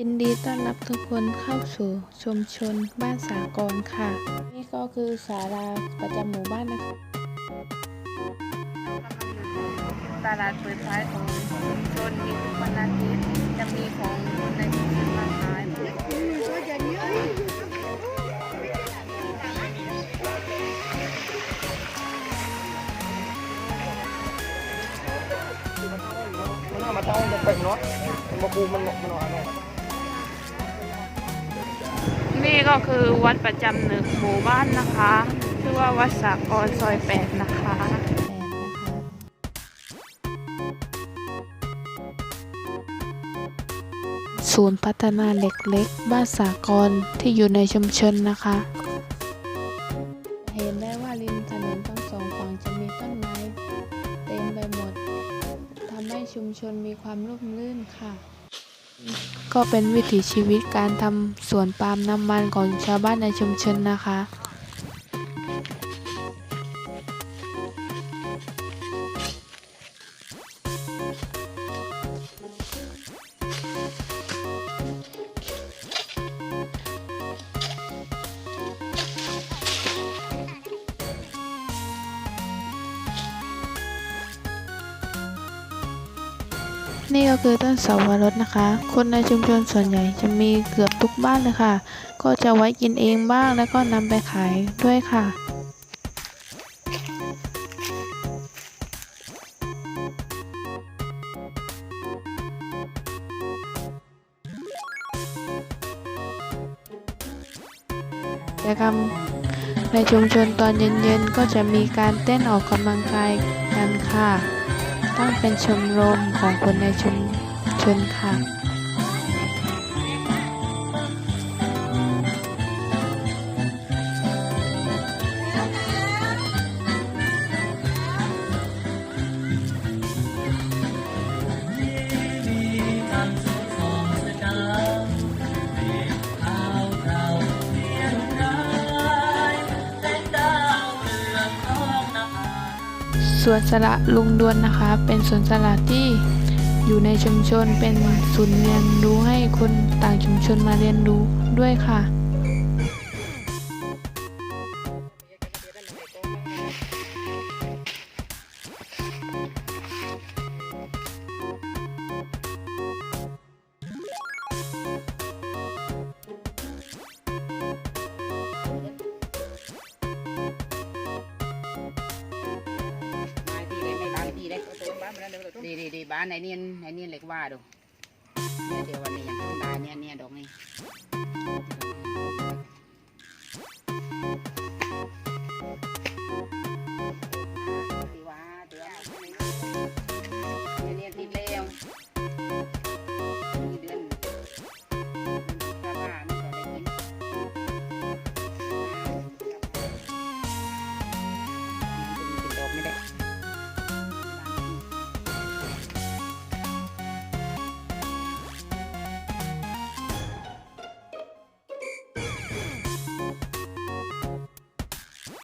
ยินดีต้อนรับทุกคนเข้าสู่ชุมชนบ้านสากรณ์ค่ะ นี่ก็คือศาลาประจำหมู่บ้านนะคะตลาดเปิดท้ายของชุมชนมีทุกวันอาทิตย์จะมีของในชุมชนมาขายมันเอามาต้องจะเป็นเนาะมันมาปูมันหนกมันหนอนเนี่ก็คือวัดประจำหนึ่งหมู่บ้านนะคะ ชื่อว่าวัดสากรซอยแปดนะคะศูนย์พัฒนาเล็กๆ บ้านสากรที่อยู่ในชุมชนนะคะ เห็นได้ว่าริมถนนทั้งสองฝั่งจะมีต้นไม้ เต็มไปหมดทำให้ชุมชนมีความร่มรื่นค่ะ ก็เป็นวิถีชีวิตการทำสวนปาล์มน้ำมันของชาวบ้านในชุมชนนะคะ นี่ก็คือต้นเสาวรสนะคะ คนในชุมชนส่วนใหญ่จะมีเกือบทุกบ้านเลยค่ะ ก็จะไว้กินเองบ้างแล้วก็นำไปขายด้วยค่ะกิจกรรมในชุมชนตอนเย็นๆ ก็จะมีการเต้นออกกำลังกายกันค่ะ ตั้งเป็นชมรมของคนในชุมชนค่ะ สวนสละลุงดวนนะคะ เป็นสวนสละที่อยู่ในชุมชนเป็นศูนย์เรียนรู้ให้คนต่างชุมชนมาเรียนรู้ด้วยค่ะ ดี๋ดีดีบ้านไหนเนียนไหนเนียนเล็กว่าดูเดี๋ยววันนี้ยากต้องการเนี่ยเนี่ยดอกนี้